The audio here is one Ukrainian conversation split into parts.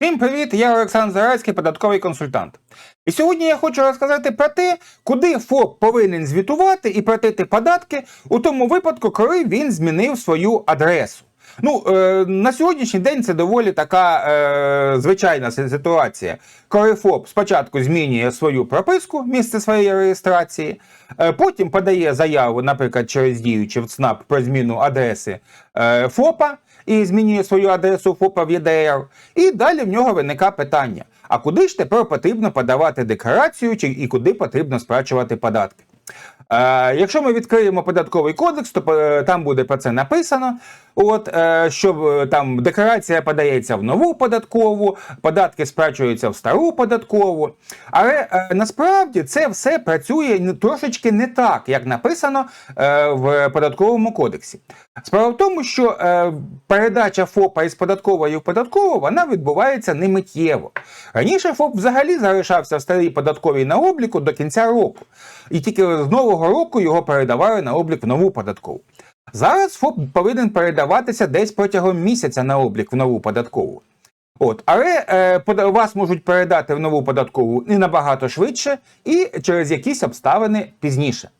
Всім привіт! Я Олександр Зарайський, податковий консультант. І сьогодні я хочу розказати про те, куди ФОП повинен звітувати і платити податки у тому випадку, коли він змінив свою адресу. Ну, е, на сьогоднішній день це доволі така е, звичайна ситуація, коли ФОП спочатку змінює свою прописку, місце своєї реєстрації, е, потім подає заяву, наприклад, через дію чи в ЦНАП про зміну адреси е, ФОПа і змінює свою адресу ФОПа в ЄДР. І далі в нього виникає питання: а куди ж тепер потрібно подавати декларацію чи і куди потрібно сплачувати податки? Е, якщо ми відкриємо податковий кодекс, то е, там буде про це написано. От е, що е, там декларація подається в нову податкову, податки сплачуються в стару податкову. Але насправді це все працює трошечки не так, як написано в податковому кодексі. Справа в тому, що передача ФОПа із податкової в податкову вона відбувається не миттєво. Раніше ФОП взагалі залишався в старій податковій на обліку до кінця року, і тільки з нового року його передавали на облік в нову податкову. Зараз ФОП повинен передаватися десь протягом місяця на облік в нову податкову. От, але е, вас можуть передати в нову податкову і набагато швидше, і через якісь обставини пізніше.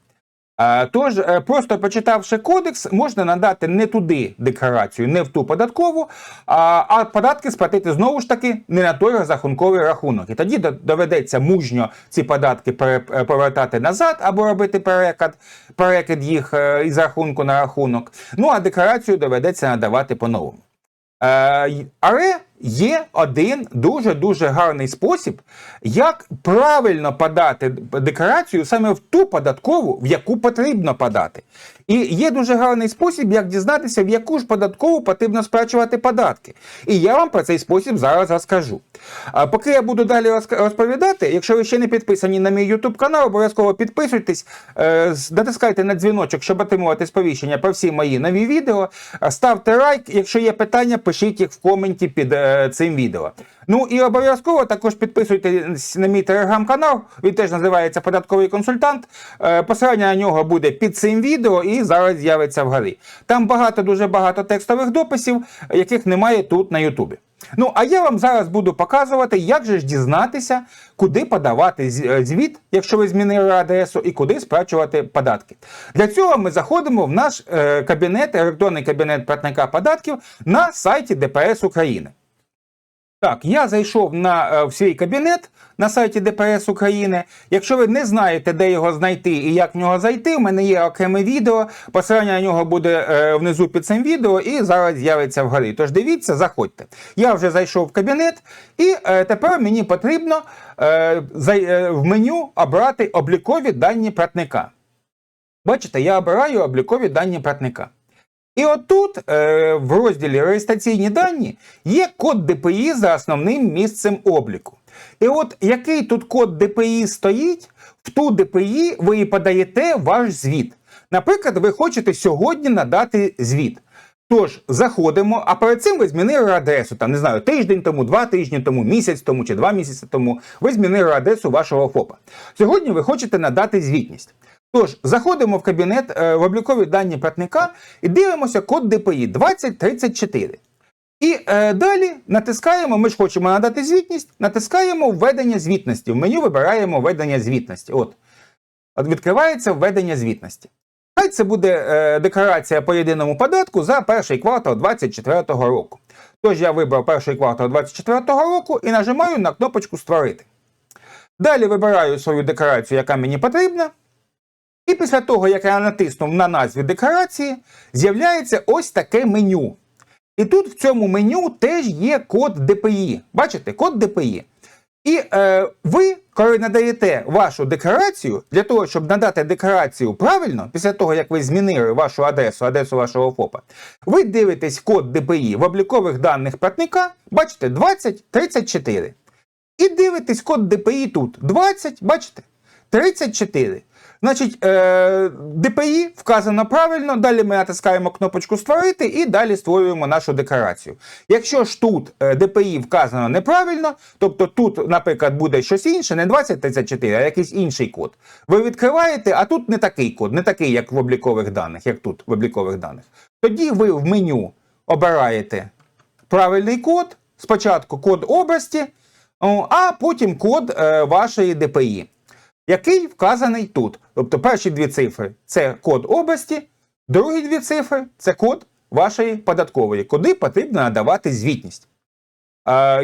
Е, Тож, е, просто почитавши кодекс, можна надати не туди декларацію, не в ту податкову, а, податки сплатити знову ж таки не на той розрахунковий рахунок. І тоді доведеться мужньо ці податки е, повертати назад або робити перекид, перекид їх із рахунку на рахунок. Ну а декларацію доведеться надавати по-новому. Але є один дуже дуже гарний спосіб, як правильно подати декларацію саме в ту податкову, в яку потрібно подати. І є дуже гарний спосіб, як дізнатися, в яку ж податкову потрібно сплачувати податки. І я вам про цей спосіб зараз розкажу. А поки я буду далі розповідати, якщо ви ще не підписані на мій YouTube канал, обов'язково підписуйтесь, е, натискайте на дзвіночок, щоб отримувати сповіщення про всі мої нові відео. Ставте лайк, якщо є питання, пишіть їх в коменті під е, цим відео. Ну і обов'язково також підписуйтесь на мій телеграм-канал. Він теж називається Податковий консультант. Е, Посилання на нього буде під цим відео і зараз з'явиться вгорі. Там багато, дуже багато текстових дописів, яких немає тут на Ютубі. Ну, а я вам зараз буду показувати, як же ж дізнатися, куди подавати е, звіт, якщо ви змінили адресу, і куди сплачувати податки. Для цього ми заходимо в наш е, кабінет, електронний кабінет платника податків на сайті ДПС України. Так, я зайшов на е, в свій кабінет на сайті ДПС України. Якщо ви не знаєте, де його знайти і як в нього зайти, в мене є окреме відео. Посилання на нього буде е, внизу під цим відео і зараз з'явиться вгорі. Тож дивіться, заходьте. Я вже зайшов в кабінет, і е, тепер мені потрібно в меню обрати облікові дані платника. Бачите, я обираю облікові дані платника. І отут, е, в розділі реєстраційні дані, є код ДПІ за основним місцем обліку. І от який тут код ДПІ стоїть, в ту ДПІ ви і подаєте ваш звіт. Наприклад, ви хочете сьогодні надати звіт. Тож заходимо, а перед цим ви змінили адресу, там не знаю, тиждень тому, два тижні тому, місяць тому чи два місяці тому. Ви змінили адресу вашого ФОПа. Сьогодні ви хочете надати звітність. Тож, заходимо в кабінет е, в облікові дані платника і дивимося код ДПІ 2034. І е, далі натискаємо, ми ж хочемо надати звітність, натискаємо введення звітності. В меню вибираємо введення звітності. От. От відкривається введення звітності. Хай це буде е, декларація по єдиному податку за перший квартал 2024 року. Тож я вибрав перший квартал 2024 року і нажимаю на кнопочку Створити. Далі вибираю свою декларацію, яка мені потрібна. І після того, як я натиснув на назві декларації, з'являється ось таке меню. І тут в цьому меню теж є код ДПІ. Бачите, код ДПІ. І е, ви, коли надаєте вашу декларацію, для того, щоб надати декларацію правильно, після того, як ви змінили вашу адресу, адресу вашого ФОПа, ви дивитесь код ДПІ в облікових даних платника, бачите, 2034. І дивитесь код ДПІ тут 20, бачите? 34. Значить, е, ДПІ вказано правильно, далі ми натискаємо кнопочку Створити і далі створюємо нашу декларацію. Якщо ж тут е, ДПІ вказано неправильно, тобто тут, наприклад, буде щось інше, не 2034, а якийсь інший код. Ви відкриваєте, а тут не такий код, не такий, як в облікових даних, як тут в облікових даних. Тоді ви в меню обираєте правильний код, спочатку код області, а потім код е, вашої ДПІ, який вказаний тут. Тобто перші дві цифри це код області, другі дві цифри це код вашої податкової, куди потрібно надавати звітність.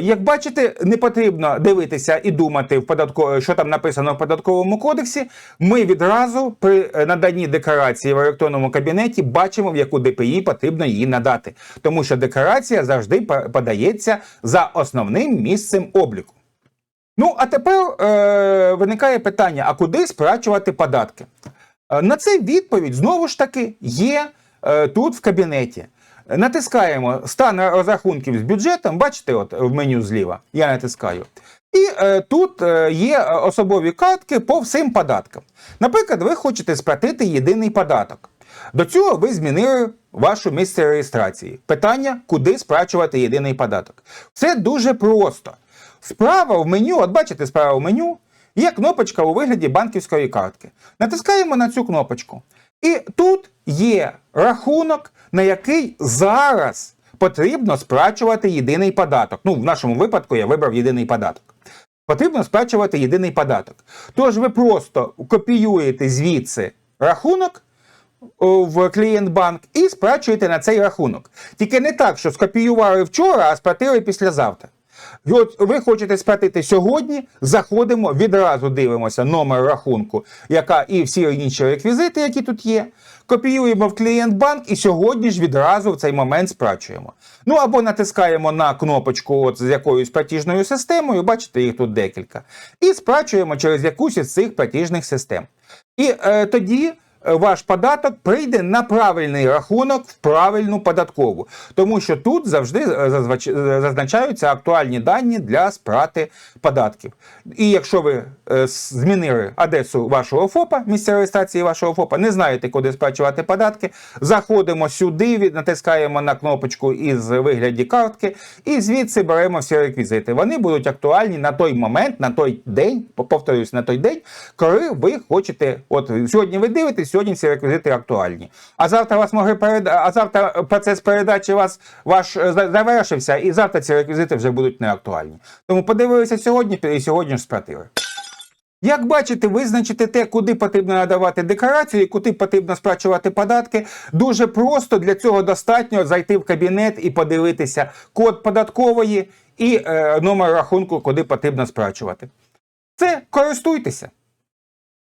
Як бачите, не потрібно дивитися і думати, в податко... що там написано в податковому кодексі. Ми відразу при е, наданні декларації в електронному кабінеті бачимо, в яку ДПІ потрібно її надати, тому що декларація завжди подається за основним місцем обліку. Ну, а тепер е, виникає питання: а куди сплачувати податки? Е, На це відповідь знову ж таки є е, тут в кабінеті. Натискаємо стан розрахунків з бюджетом, бачите, от в меню зліва, я натискаю. І е, тут е, є особові картки по всім податкам. Наприклад, ви хочете сплатити єдиний податок. До цього ви змінили ваше місце реєстрації. Питання, куди сплачувати єдиний податок. Все дуже просто. Справа в меню, от бачите, справа в меню є кнопочка у вигляді банківської картки. Натискаємо на цю кнопочку. І тут є рахунок, на який зараз потрібно сплачувати єдиний податок. Ну, в нашому випадку я вибрав єдиний податок. Потрібно сплачувати єдиний податок. Тож ви просто копіюєте звідси рахунок в клієнт-банк і сплачуєте на цей рахунок. Тільки не так, що скопіювали вчора, а сплатили післязавтра. І От ви хочете сплатити сьогодні, заходимо, відразу дивимося номер рахунку, яка і всі інші реквізити, які тут є. Копіюємо в клієнт-банк і сьогодні ж відразу в цей момент сплачуємо. Ну або натискаємо на кнопочку от з якоюсь платіжною системою, бачите, їх тут декілька, і сплачуємо через якусь із цих платіжних систем. І е, тоді ваш податок прийде на правильний рахунок в правильну податкову, тому що тут завжди е, е, зазначаються актуальні дані для сплати податків. І якщо ви е, змінили адресу вашого ФОПа, місця реєстрації вашого ФОПа, не знаєте, куди сплачувати податки, заходимо сюди, натискаємо на кнопочку із вигляді картки, і звідси беремо всі реквізити. Вони будуть актуальні на той момент, на той день, повторюсь, на той день, коли ви хочете. От сьогодні ви дивитесь, сьогодні ці реквізити актуальні. А завтра вас могли переда... а завтра процес передачі вас ваш е, завершився, і завтра ці реквізити вже будуть не актуальні. Тому подивилися сьогодні і сьогодні ж сплатили. Як бачите, визначити те, куди потрібно надавати декларацію, і куди потрібно сплачувати податки, дуже просто. Для цього достатньо зайти в кабінет і подивитися код податкової і е, номер рахунку, куди потрібно сплачувати. Це користуйтеся.